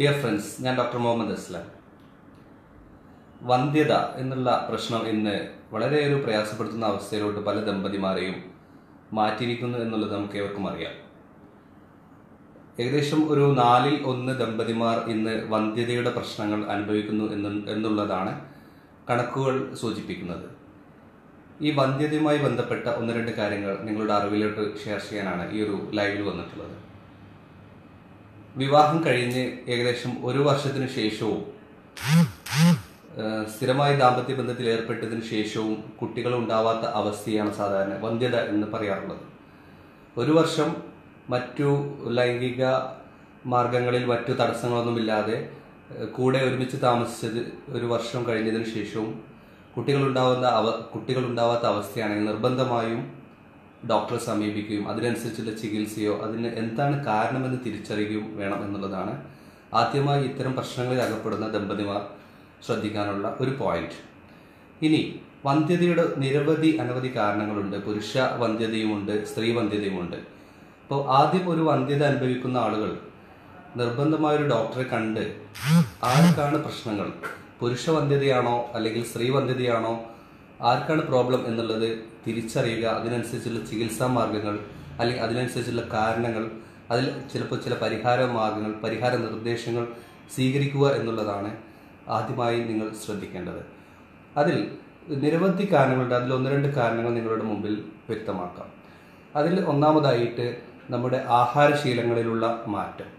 Dear friends ഞാൻ doctor Muhammad Aslam. വന്ധ്യത എന്നുള്ള പ്രശ്നം ഇന്ന് വളരെ ഒരു പ്രയാസപ്പെടുത്തുന്ന അവസ്ഥയിലോട്ട് പല ദമ്പതിമാരെയും മാറ്റിയിരിക്കുന്നു എന്നുള്ളത് നമുക്ക് ഏവർക്കും അറിയാം. ഏകദേശം ഒരു നാലിൽ ഒന്ന് ദമ്പതിമാർ ഇന്ന് വന്ധ്യതയുടെ പ്രശ്നങ്ങൾ അനുഭവിക്കുന്നു എന്ന് എന്നുള്ളതാണ് കണക്കുകൾ സൂചിപ്പിക്കുന്നത്. ഈ വന്ധ്യതയുമായി ബന്ധപ്പെട്ട ഒന്ന് രണ്ട് കാര്യങ്ങൾ നിങ്ങളുടെ അറിവിലോട്ട് ഷെയർ ചെയ്യാനാണ് ഈ ഒരു ലൈവിൽ വന്നിട്ടുള്ളത്. വിവാഹം കഴിഞ്ഞ് ഏകദേശം ഒരു വർഷത്തിന് ശേഷവും സ്ഥിരമായ ദാമ്പത്യ ബന്ധത്തിൽ ഏർപ്പെട്ടതിന് ശേഷവും കുട്ടികൾ ഉണ്ടാവാത്ത അവസ്ഥയാണ് സാധാരണ വന്ധ്യത എന്ന് പറയാറുള്ളത്. ഒരു വർഷം മറ്റു ലൈംഗിക മാർഗങ്ങളിൽ മറ്റു തടസ്സങ്ങളൊന്നുമില്ലാതെ കൂടെ ഒരുമിച്ച് താമസിച്ചത് ഒരു വർഷം കഴിഞ്ഞതിന് ശേഷവും കുട്ടികളുണ്ടാവുന്ന അവ കുട്ടികളുണ്ടാവാത്ത അവസ്ഥയാണെങ്കിൽ നിർബന്ധമായും ഡോക്ടറെ സമീപിക്കുകയും അതിനനുസരിച്ചുള്ള ചികിത്സയോ അതിന് എന്താണ് കാരണമെന്ന് തിരിച്ചറിയുകയും വേണം എന്നുള്ളതാണ് ആദ്യമായി ഇത്തരം പ്രശ്നങ്ങളിൽ അകപ്പെടുന്ന ദമ്പതിമാർ ശ്രദ്ധിക്കാനുള്ള ഒരു പോയിന്റ് ഇനി വന്ധ്യതയുടെ നിരവധി അനവധി കാരണങ്ങളുണ്ട്. പുരുഷ വന്ധ്യതയുമുണ്ട് സ്ത്രീ വന്ധ്യതയുമുണ്ട്. അപ്പോൾ ആദ്യം ഒരു വന്ധ്യത അനുഭവിക്കുന്ന ആളുകൾ നിർബന്ധമായ ഒരു ഡോക്ടറെ കണ്ട് ആർക്കാണ് പ്രശ്നങ്ങൾ? പുരുഷ വന്ധ്യതയാണോ അല്ലെങ്കിൽ സ്ത്രീ വന്ധ്യതയാണോ? ആർക്കാണ് പ്രോബ്ലം എന്നുള്ളത് തിരിച്ചറിയുക അതിനനുസരിച്ചുള്ള ചികിത്സാ മാർഗങ്ങൾ അല്ലെങ്കിൽ അതിനനുസരിച്ചുള്ള കാരണങ്ങൾ അതിൽ ചിലപ്പോൾ ചില പരിഹാര മാർഗങ്ങൾ പരിഹാര നിർദ്ദേശങ്ങൾ സ്വീകരിക്കുക എന്നുള്ളതാണ് ആദ്യമായി നിങ്ങൾ ശ്രദ്ധിക്കേണ്ടത്. അതിൽ നിരവധി കാരണങ്ങളുണ്ട്. അതിൽ ഒന്ന് രണ്ട് കാരണങ്ങൾ നിങ്ങളുടെ മുമ്പിൽ വ്യക്തമാക്കാം. അതിൽ ഒന്നാമതായിട്ട് നമ്മുടെ ആഹാരശീലങ്ങളിലുള്ള മാറ്റം.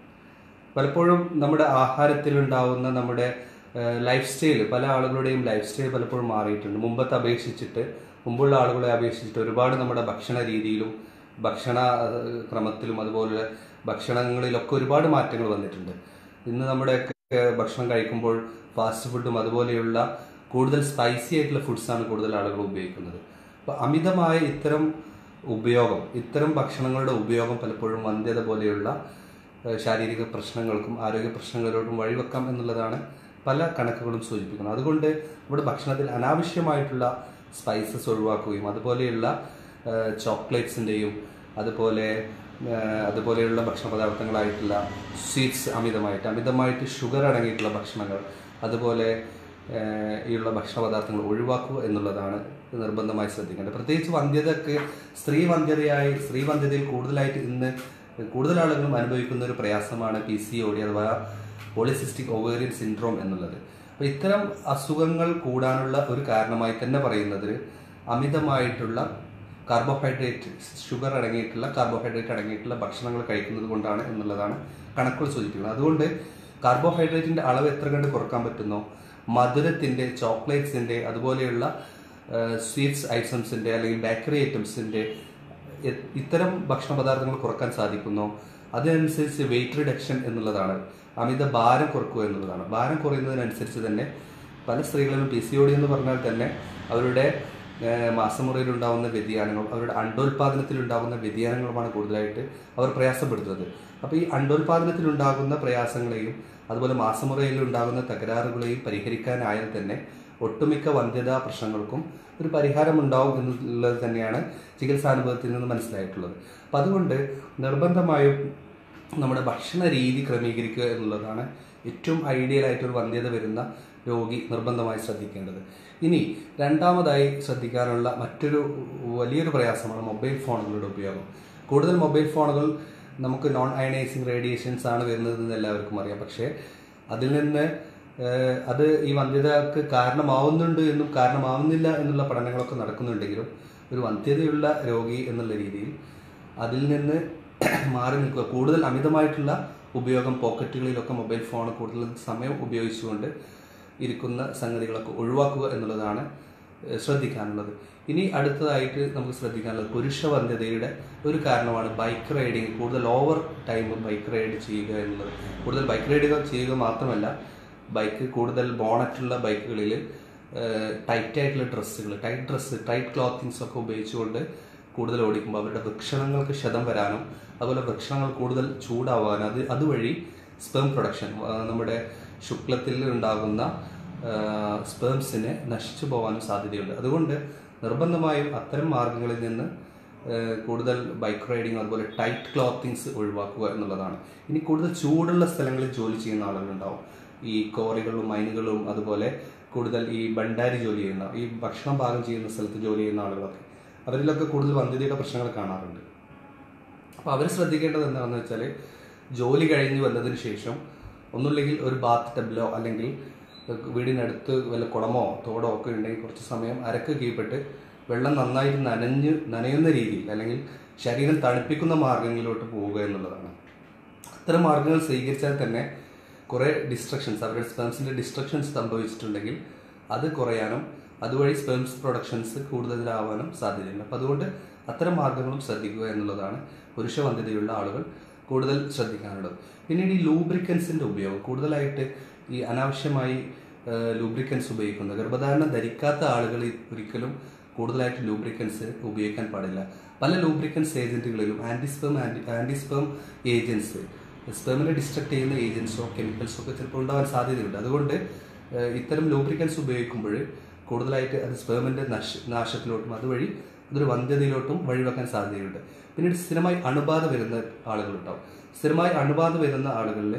പലപ്പോഴും നമ്മുടെ ആഹാരത്തിലുണ്ടാവുന്ന നമ്മുടെ ലൈഫ് സ്റ്റൈൽ പല ആളുകളുടെയും ലൈഫ് സ്റ്റൈൽ പലപ്പോഴും മാറിയിട്ടുണ്ട്. മുമ്പത്തെ അപേക്ഷിച്ചിട്ട് മുമ്പുള്ള ആളുകളെ അപേക്ഷിച്ചിട്ട് ഒരുപാട് നമ്മുടെ ഭക്ഷണ രീതിയിലും ഭക്ഷണ ക്രമത്തിലും അതുപോലെ ഭക്ഷണങ്ങളിലൊക്കെ ഒരുപാട് മാറ്റങ്ങൾ വന്നിട്ടുണ്ട്. ഇന്ന് നമ്മുടെ ഭക്ഷണം കഴിക്കുമ്പോൾ ഫാസ്റ്റ് ഫുഡും അതുപോലെയുള്ള കൂടുതൽ സ്പൈസി ആയിട്ടുള്ള ഫുഡ്സാണ് കൂടുതൽ ആളുകൾ ഉപയോഗിക്കുന്നത്. അപ്പോൾ അമിതമായ ഇത്തരം ഉപയോഗം ഇത്തരം ഭക്ഷണങ്ങളുടെ ഉപയോഗം പലപ്പോഴും വന്ധ്യത പോലെയുള്ള ശാരീരിക പ്രശ്നങ്ങൾക്കും ആരോഗ്യ പ്രശ്നങ്ങളിലോട്ടും വഴിവെക്കാം എന്നുള്ളതാണ് പല കണക്കുകളും സൂചിപ്പിക്കുന്നു. അതുകൊണ്ട് നമ്മുടെ ഭക്ഷണത്തിൽ അനാവശ്യമായിട്ടുള്ള സ്പൈസസ് ഒഴിവാക്കുകയും അതുപോലെയുള്ള ചോക്ലേറ്റ്സിന്റെയും അതുപോലെ അതുപോലെയുള്ള ഭക്ഷണ പദാർത്ഥങ്ങളായിട്ടുള്ള സ്വീറ്റ്സ് അമിതമായിട്ട് അമിതമായിട്ട് ഷുഗർ അടങ്ങിയിട്ടുള്ള ഭക്ഷണങ്ങൾ അതുപോലെ ഉള്ള ഭക്ഷണ പദാർത്ഥങ്ങൾ ഒഴിവാക്കുക എന്നുള്ളതാണ് നിർബന്ധമായി ശ്രദ്ധിക്കേണ്ടത്. പ്രത്യേകിച്ച് വന്ധ്യതക്ക് സ്ത്രീ വന്ധ്യതയായി സ്ത്രീ വന്ധ്യതയിൽ കൂടുതലായിട്ട് ഇന്ന് കൂടുതൽ ആളുകളും അനുഭവിക്കുന്ന ഒരു പ്രയാസമാണ് പി സി ഒ ഡി അഥവാ പോളിസിസ്റ്റിക് ഓവേറിയൻ സിൻഡ്രോം എന്നുള്ളത്. അപ്പോൾ ഇത്തരം അസുഖങ്ങൾ കൂടാനുള്ള ഒരു കാരണമായി തന്നെ പറയുന്നത് അമിതമായിട്ടുള്ള കാർബോഹൈഡ്രേറ്റ് ഷുഗർ അടങ്ങിയിട്ടുള്ള കാർബോഹൈഡ്രേറ്റ് അടങ്ങിയിട്ടുള്ള ഭക്ഷണങ്ങൾ കഴിക്കുന്നത് കൊണ്ടാണ് എന്നുള്ളതാണ് കണക്കുകൾ സൂചിപ്പിക്കുന്നത്. അതുകൊണ്ട് കാർബോഹൈഡ്രേറ്റിന്റെ അളവ് എത്ര കണ്ട് കുറയ്ക്കാൻ പറ്റുന്നോ? മധുരത്തിന്റെ ചോക്ലേറ്റ്സിന്റെ അതുപോലെയുള്ള സ്വീറ്റ്സ് ഐറ്റംസിന്റെ അല്ലെങ്കിൽ ബേക്കറി ഐറ്റംസിന്റെ ഇത്തരം ഭക്ഷണ പദാർത്ഥങ്ങൾ കുറയ്ക്കാൻ സാധിക്കുന്നു? അതിനനുസരിച്ച് വെയിറ്റ് റിഡക്ഷൻ എന്നുള്ളതാണ്. അമിത ഭാരം കുറക്കുക എന്നുള്ളതാണ്. ഭാരം കുറയുന്നതിനനുസരിച്ച് തന്നെ പല സ്ത്രീകളിലും പി സി ഒ ഡി എന്ന് പറഞ്ഞാൽ തന്നെ അവരുടെ മാസമുറയിലുണ്ടാവുന്ന വ്യതിയാനങ്ങൾ അവരുടെ അണ്ടോൽപാദനത്തിലുണ്ടാകുന്ന വ്യതിയാനങ്ങളുമാണ് കൂടുതലായിട്ട് അവർ പ്രയാസപ്പെടുത്തുന്നത്. അപ്പോൾ ഈ അണ്ടോൽപാദനത്തിലുണ്ടാകുന്ന പ്രയാസങ്ങളെയും അതുപോലെ മാസമുറയിൽ ഉണ്ടാകുന്ന തകരാറുകളെയും പരിഹരിക്കാനായാൽ തന്നെ ഒട്ടുമിക്ക വന്ധ്യതാ പ്രശ്നങ്ങൾക്കും ഒരു പരിഹാരം ഉണ്ടാവും എന്നുള്ളത് തന്നെയാണ് ചികിത്സാനുഭവത്തിൽ നിന്ന് മനസ്സിലായിട്ടുള്ളത്. അപ്പം അതുകൊണ്ട് നിർബന്ധമായും നമ്മുടെ ഭക്ഷണ രീതി ക്രമീകരിക്കുക എന്നുള്ളതാണ് ഏറ്റവും ഐഡിയൽ ആയിട്ടൊരു വന്ധ്യത വരുന്ന രോഗി നിർബന്ധമായി ശ്രദ്ധിക്കേണ്ടത്. ഇനി രണ്ടാമതായി ശ്രദ്ധിക്കാനുള്ള മറ്റൊരു വലിയൊരു പ്രയാസമാണ് മൊബൈൽ ഫോണുകളുടെ ഉപയോഗം. കൂടുതൽ മൊബൈൽ ഫോണുകൾ നമുക്ക് നോൺ അയണൈസിങ് റേഡിയേഷൻസ് ആണ് വരുന്നതെന്ന് എല്ലാവർക്കും അറിയാം. പക്ഷേ അതിൽ നിന്ന് അത് ഈ വന്ധ്യതക്ക് കാരണമാവുന്നുണ്ട് എന്നും കാരണമാവുന്നില്ല എന്നുള്ള പഠനങ്ങളൊക്കെ നടക്കുന്നുണ്ടെങ്കിലും ഒരു വന്ധ്യതയുള്ള രോഗി എന്നുള്ള രീതിയിൽ അതിൽ നിന്ന് മാറി നിൽക്കുക. കൂടുതൽ അമിതമായിട്ടുള്ള ഉപയോഗം പോക്കറ്റുകളിലൊക്കെ മൊബൈൽ ഫോൺ കൂടുതൽ സമയം ഉപയോഗിച്ചുകൊണ്ട് ഇരിക്കുന്ന സംഗതികളൊക്കെ ഒഴിവാക്കുക എന്നുള്ളതാണ് ശ്രദ്ധിക്കാനുള്ളത്. ഇനി അടുത്തതായിട്ട് നമുക്ക് ശ്രദ്ധിക്കാനുള്ളത് പുരുഷവന്ധ്യതയുടെ ഒരു കാരണമാണ് ബൈക്ക് റൈഡിങ് കൂടുതൽ ഓവർ ടൈം ബൈക്ക് റൈഡ് ചെയ്യുക എന്നുള്ളത്. കൂടുതൽ ബൈക്ക് റൈഡുകൾ ചെയ്യുക മാത്രമല്ല ബൈക്ക് കൂടുതൽ ബോണറ്റുള്ള ബൈക്കുകളിൽ ടൈറ്റായിട്ടുള്ള ഡ്രസ്സുകൾ ടൈറ്റ് ഡ്രസ്സ് ടൈറ്റ് ക്ലോത്തിങ്സ് ഒക്കെ ഉപയോഗിച്ചുകൊണ്ട് കൂടുതൽ ഓടിക്കുമ്പോൾ അവരുടെ വൃക്ഷണങ്ങൾക്ക് ക്ഷതം വരാനും അതുപോലെ വൃക്ഷണങ്ങൾ കൂടുതൽ ചൂടാവാനും അത് അതുവഴി സ്പേം പ്രൊഡക്ഷൻ നമ്മുടെ ശുക്ലത്തിൽ ഉണ്ടാകുന്ന സ്പേംസിനെ നശിച്ചു പോകാനും സാധ്യതയുണ്ട്. അതുകൊണ്ട് നിർബന്ധമായും അത്തരം മാർഗങ്ങളിൽ നിന്ന് കൂടുതൽ ബൈക്ക് റൈഡിങ് അതുപോലെ ടൈറ്റ് ക്ലോത്തിങ്സ് ഒഴിവാക്കുക എന്നുള്ളതാണ്. ഇനി കൂടുതൽ ചൂടുള്ള സ്ഥലങ്ങളിൽ ജോലി ചെയ്യുന്ന ആളുകളുണ്ടാവും. ഈ കോറികളും മൈനുകളും അതുപോലെ കൂടുതൽ ഈ ഭണ്ഡാരി ജോലി ചെയ്യുന്ന ഈ ഭക്ഷണം പാകം ചെയ്യുന്ന സ്ഥലത്ത് ജോലി ചെയ്യുന്ന ആളുകളൊക്കെ. അവരിലൊക്കെ കൂടുതൽ വന്ധ്യതയുടെ പ്രശ്നങ്ങൾ കാണാറുണ്ട്. അപ്പോൾ അവർ ശ്രദ്ധിക്കേണ്ടത് എന്താണെന്ന് വെച്ചാൽ ജോലി കഴിഞ്ഞ് വന്നതിന് ശേഷം ഒന്നുമില്ലെങ്കിൽ ഒരു ബാത്ത് ടബിലോ അല്ലെങ്കിൽ വീടിനടുത്ത് വല്ല കുളമോ തോടോ ഒക്കെ ഉണ്ടെങ്കിൽ കുറച്ച് സമയം അരക്ക് കീഴ്പ്പെട്ട് വെള്ളം നന്നായിട്ട് നനഞ്ഞ് നനയുന്ന രീതിയിൽ അല്ലെങ്കിൽ ശരീരം തണുപ്പിക്കുന്ന മാർഗങ്ങളിലോട്ട് പോവുക എന്നുള്ളതാണ്. അത്തരം മാർഗങ്ങൾ സ്വീകരിച്ചാൽ തന്നെ കുറേ ഡിസ്ട്രക്ഷൻസ് അവരുടെ സ്പെൻസിന്റെ ഡിസ്ട്രക്ഷൻസ് സംഭവിച്ചിട്ടുണ്ടെങ്കിൽ അത് കുറയാനും അതുവഴി സ്പെംസ് പ്രൊഡക്ഷൻസ് കൂടുതലാവാനും സാധ്യതയുണ്ട്. അപ്പം അതുകൊണ്ട് അത്തരം മാർഗങ്ങളും ശ്രദ്ധിക്കുക എന്നുള്ളതാണ് പുരുഷവന്ധ്യതയുള്ള ആളുകൾ കൂടുതൽ ശ്രദ്ധിക്കാനുള്ളത്. പിന്നീട് ഈ ലൂബ്രിക്കൻസിന്റെ ഉപയോഗം. കൂടുതലായിട്ട് ഈ അനാവശ്യമായി ലൂബ്രിക്കൻസ് ഉപയോഗിക്കുന്നത്. ഗർഭധാരണം ധരിക്കാത്ത ആളുകൾ ഒരിക്കലും കൂടുതലായിട്ട് ലൂബ്രിക്കൻസ് ഉപയോഗിക്കാൻ പാടില്ല. പല ലൂബ്രിക്കൻസ് ഏജന്റുകളിലും ആന്റിസ്പേം ആന്റി ആന്റിസ്പേം ഏജൻസ് സ്പേമിനെ ഡിസ്ട്രക്ട് ചെയ്യുന്ന ഏജൻസോ കെമിക്കൽസോ ഒക്കെ ചിലപ്പോൾ ഉണ്ടാവാൻ സാധ്യതയുണ്ട്. അതുകൊണ്ട് ഇത്തരം ലൂബ്രിക്കൻസ് ഉപയോഗിക്കുമ്പോൾ കൂടുതലായിട്ട് അത് സ്പേമിന്റെ നശ നാശത്തിലോട്ടും അതുവഴി അതൊരു വന്ധ്യതയിലോട്ടും വഴിവെക്കാൻ സാധ്യതയുണ്ട്. പിന്നീട് സ്ഥിരമായി അണുബാധ വരുന്ന ആളുകളുണ്ടാവും. സ്ഥിരമായി അണുബാധ വരുന്ന ആളുകളിൽ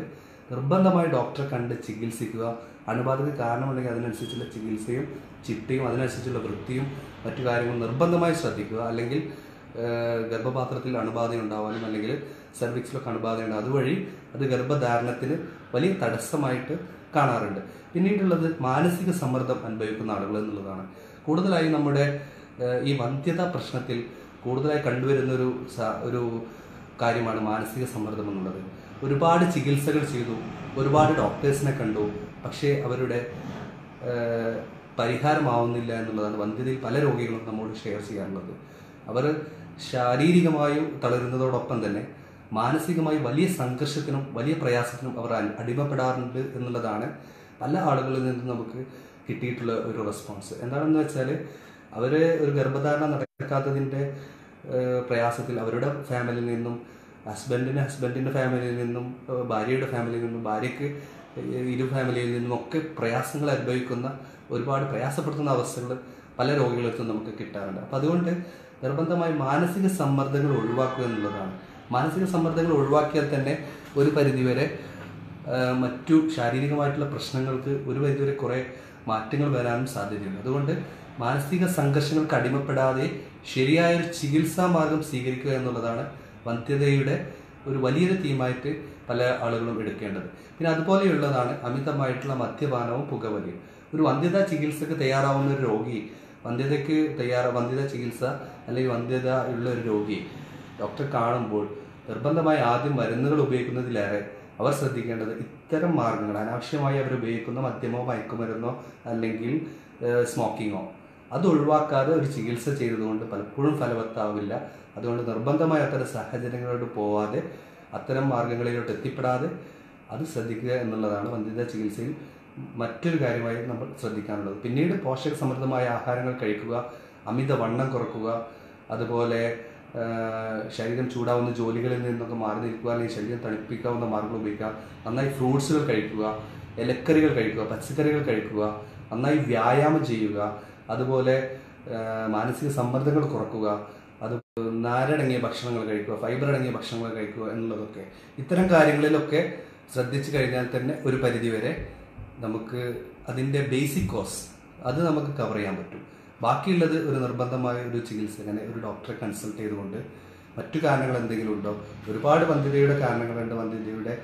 നിർബന്ധമായി ഡോക്ടറെ കണ്ട് ചികിത്സിക്കുക. അണുബാധയ്ക്ക് കാരണമുണ്ടെങ്കിൽ അതിനനുസരിച്ചുള്ള ചികിത്സയും ചിട്ടയും അതിനനുസരിച്ചുള്ള വൃത്തിയും മറ്റു കാര്യങ്ങളും നിർബന്ധമായി ശ്രദ്ധിക്കുക. അല്ലെങ്കിൽ ഗർഭപാത്രത്തിൽ അണുബാധ ഉണ്ടാവാനും അല്ലെങ്കിൽ സെർവിക്സിലൊക്കെ അണുബാധ ഉണ്ടാകും അതുവഴി അത് ഗർഭധാരണത്തിന് വലിയ തടസ്സമായിട്ട് കാണാറുണ്ട്. പിന്നീടുള്ളത് മാനസിക സമ്മർദ്ദം അനുഭവിക്കുന്ന ആളുകൾ എന്നുള്ളതാണ്. കൂടുതലായി നമ്മുടെ ഈ വന്ധ്യതാ പ്രശ്നത്തിൽ കൂടുതലായി കണ്ടുവരുന്ന ഒരു ഒരു കാര്യമാണ് മാനസിക സമ്മർദ്ദം എന്നുള്ളത്. ഒരുപാട് ചികിത്സകൾ ചെയ്തു ഒരുപാട് ഡോക്ടേഴ്സിനെ കണ്ടു പക്ഷേ അവരുടെ പരിഹാരമാവുന്നില്ല എന്നുള്ളതാണ് വന്ധ്യതയിൽ പല രോഗികളും നമ്മോട് ഷെയർ ചെയ്യാറുള്ളത്. അവർ ശാരീരികമായും തളരുന്നതോടൊപ്പം തന്നെ മാനസികമായി വലിയ സംഘർഷത്തിനും വലിയ പ്രയാസത്തിനും അവർ അടി- അടിമപ്പെടാറുണ്ട് എന്നുള്ളതാണ് പല ആളുകളിൽ നിന്നും നമുക്ക് കിട്ടിയിട്ടുള്ള ഒരു റെസ്പോൺസ് എന്താണെന്ന് വെച്ചാൽ അവർ ഒരു ഗർഭധാരണ നടക്കാത്തതിന്റെ പ്രയാസത്തിൽ അവരുടെ ഫാമിലിയിൽ നിന്നും ഹസ്ബൻഡിന് ഹസ്ബൻഡിന്റെ ഫാമിലിയിൽ നിന്നും ഭാര്യയുടെ ഫാമിലിയിൽ നിന്നും ഭാര്യയ്ക്ക് ഇരു ഫാമിലിയിൽ നിന്നും ഒക്കെ പ്രയാസങ്ങൾ അനുഭവിക്കുന്ന ഒരുപാട് പ്രയാസപ്പെടുത്തുന്ന അവസ്ഥകൾ പല രോഗികൾക്കും നമുക്ക് കിട്ടാറുണ്ട്. അപ്പം അതുകൊണ്ട് നിർബന്ധമായി മാനസിക സമ്മർദ്ദങ്ങൾ ഒഴിവാക്കുക എന്നുള്ളതാണ്. മാനസിക സമ്മർദ്ദങ്ങൾ ഒഴിവാക്കിയാൽ തന്നെ ഒരു പരിധിവരെ മറ്റു ശാരീരികമായിട്ടുള്ള പ്രശ്നങ്ങൾക്ക് ഒരു പരിധിവരെ കുറേ മാറ്റങ്ങൾ വരാനും സാധ്യതയുണ്ട്. അതുകൊണ്ട് മാനസിക സംഘർഷങ്ങൾക്ക് അടിമപ്പെടാതെ ശരിയായ ഒരു ചികിത്സാ മാർഗം സ്വീകരിക്കുക എന്നുള്ളതാണ് വന്ധ്യതയുടെ ഒരു വലിയൊരു തീമായിട്ട് പല ആളുകളും എടുക്കേണ്ടത്. പിന്നെ അതുപോലെയുള്ളതാണ് അമിതമായിട്ടുള്ള മദ്യപാനവും പുകവലിയും. ഒരു വന്ധ്യതാ ചികിത്സക്ക് തയ്യാറാവുന്ന ഒരു രോഗി വന്ധ്യതയ്ക്ക് തയ്യാറ വന്ധ്യതാ ചികിത്സ അല്ലെങ്കിൽ വന്ധ്യത ഉള്ള ഒരു രോഗി ഡോക്ടർ കാണുമ്പോൾ നിർബന്ധമായി ആദ്യം മരുന്നുകൾ ഉപയോഗിക്കുന്നതിലേറെ അവർ ശ്രദ്ധിക്കേണ്ടത് ഇത്തരം മാർഗങ്ങൾ അനാവശ്യമായി അവർ ഉപയോഗിക്കുന്ന മദ്യമോ മയക്കുമരുന്നോ അല്ലെങ്കിൽ സ്മോക്കിങ്ങോ. അത് ഒഴിവാക്കാതെ ഒരു ചികിത്സ ചെയ്തതുകൊണ്ട് പലപ്പോഴും ഫലവത്താവില്ല. അതുകൊണ്ട് നിർബന്ധമായി അത്തരം സാഹചര്യങ്ങളോട് പോവാതെ അത്തരം മാർഗങ്ങളിലോട്ട് എത്തിപ്പെടാതെ അത് ശ്രദ്ധിക്കുക എന്നുള്ളതാണ് വന്ധ്യതാ ചികിത്സയിൽ മറ്റൊരു കാര്യമായി നമ്മൾ ശ്രദ്ധിക്കാനുള്ളത്. പിന്നീട് പോഷക സമൃദ്ധമായ ആഹാരങ്ങൾ കഴിക്കുക അമിത വണ്ണം കുറക്കുക അതുപോലെ ശരീരം ചൂടാവുന്ന ജോലികളിൽ നിന്നൊക്കെ മാറി നിൽക്കുക അല്ലെങ്കിൽ ശരീരം തണുപ്പിക്കാവുന്ന മാർഗങ്ങൾ ഉപയോഗിക്കുക നന്നായി ഫ്രൂട്ട്സുകൾ കഴിക്കുക ഇലക്കറികൾ കഴിക്കുക പച്ചക്കറികൾ കഴിക്കുക നന്നായി വ്യായാമം ചെയ്യുക അതുപോലെ മാനസിക സമ്മർദ്ദങ്ങൾ കുറക്കുക അത് നാരടങ്ങിയ ഭക്ഷണങ്ങൾ കഴിക്കുക ഫൈബർ അടങ്ങിയ ഭക്ഷണങ്ങൾ കഴിക്കുക എന്നുള്ളതൊക്കെ. ഇത്തരം കാര്യങ്ങളിലൊക്കെ ശ്രദ്ധിച്ചു കഴിഞ്ഞാൽ തന്നെ ഒരു പരിധിവരെ നമുക്ക് അതിന്റെ ബേസിക് കോസ് അത് നമുക്ക് കവർ ചെയ്യാൻ പറ്റും. ബാക്കിയുള്ളത് ഒരു നിർബന്ധമായ ഒരു ചികിത്സ അങ്ങനെ ഒരു ഡോക്ടറെ കൺസൾട്ട് ചെയ്തുകൊണ്ട് മറ്റു കാരണങ്ങൾ എന്തെങ്കിലും ഉണ്ടോ? ഒരുപാട് വന്ധ്യതയുടെ കാരണങ്ങളുണ്ട് വന്ധ്യതയുടെ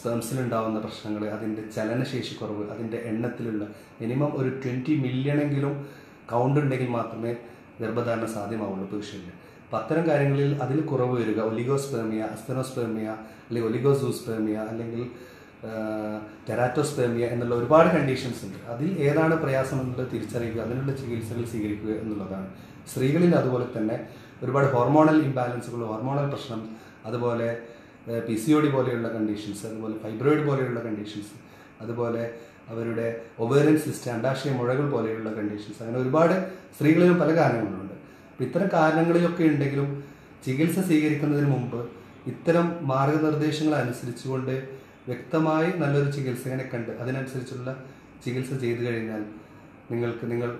സ്പേംസിലുണ്ടാവുന്ന പ്രശ്നങ്ങൾ അതിന്റെ ചലനശേഷി കുറവ് അതിന്റെ എണ്ണത്തിലുള്ള മിനിമം ഒരു ട്വന്റി മില്യണെങ്കിലും കൗണ്ട് ഉണ്ടെങ്കിൽ മാത്രമേ ഗർഭധാരണ സാധ്യമാവുള്ളൂ പുരുഷന്. അപ്പം അത്തരം കാര്യങ്ങളിൽ അതിൽ കുറവ് വരിക. ഒലിഗോസ്പേമിയ അസ്തനോസ്പേമിയ അല്ലെങ്കിൽ ഒലിഗോസൂസ്പേമിയ അല്ലെങ്കിൽ ടെറാറ്റോസ്പേമിയ എന്നുള്ള ഒരുപാട് കണ്ടീഷൻസ് ഉണ്ട്. അതിൽ ഏതാണ് പ്രയാസം എന്നുള്ളത് തിരിച്ചറിയുക അതിനുള്ള ചികിത്സകൾ സ്വീകരിക്കുക എന്നുള്ളതാണ്. സ്ത്രീകളിൽ അതുപോലെ തന്നെ ഒരുപാട് ഹോർമോണൽ ഇംബാലൻസുകൾ ഹോർമോണൽ പ്രശ്നം അതുപോലെ പി സി ഒ ഡി പോലെയുള്ള കണ്ടീഷൻസ് അതുപോലെ ഫൈബ്രോയിഡ് പോലെയുള്ള കണ്ടീഷൻസ് അതുപോലെ അവരുടെ ഒവേറിയൻ സിസ്റ്റം അണ്ടാശയ മുഴകൾ പോലെയുള്ള കണ്ടീഷൻസ് അങ്ങനെ ഒരുപാട് സ്ത്രീകളിലും പല കാരണങ്ങളുണ്ട്. അപ്പം ഇത്തരം കാരണങ്ങളിലൊക്കെ ഉണ്ടെങ്കിലും ചികിത്സ സ്വീകരിക്കുന്നതിന് മുമ്പ് ഇത്തരം മാർഗനിർദ്ദേശങ്ങൾ അനുസരിച്ചുകൊണ്ട് വ്യക്തമായി നല്ലൊരു ചികിത്സകനെ കണ്ട് അതിനനുസരിച്ചുള്ള ചികിത്സ ചെയ്തു കഴിഞ്ഞാൽ നിങ്ങൾക്ക് നിങ്ങൾ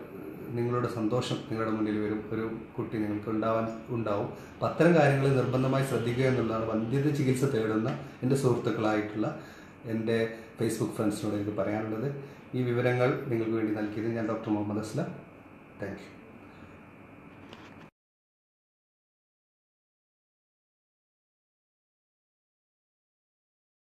നിങ്ങളുടെ സന്തോഷം നിങ്ങളുടെ മുന്നിൽ വരും. ഒരു കുട്ടി നിങ്ങൾക്ക് ഉണ്ടാവാൻ ഉണ്ടാവും. അപ്പം അത്തരം കാര്യങ്ങൾ നിർബന്ധമായി ശ്രദ്ധിക്കുക എന്നുള്ളതാണ് വന്ധ്യത ചികിത്സ തേടുന്ന എന്റെ സുഹൃത്തുക്കളായിട്ടുള്ള എന്റെ ഫേസ്ബുക്ക് ഫ്രണ്ട്സിനോട് എനിക്ക് പറയാനുള്ളത്. ഈ വിവരങ്ങൾ നിങ്ങൾക്ക് വേണ്ടി നൽകിയത് ഞാൻ ഡോക്ടർ മുഹമ്മദ് അസ്ലം. താങ്ക്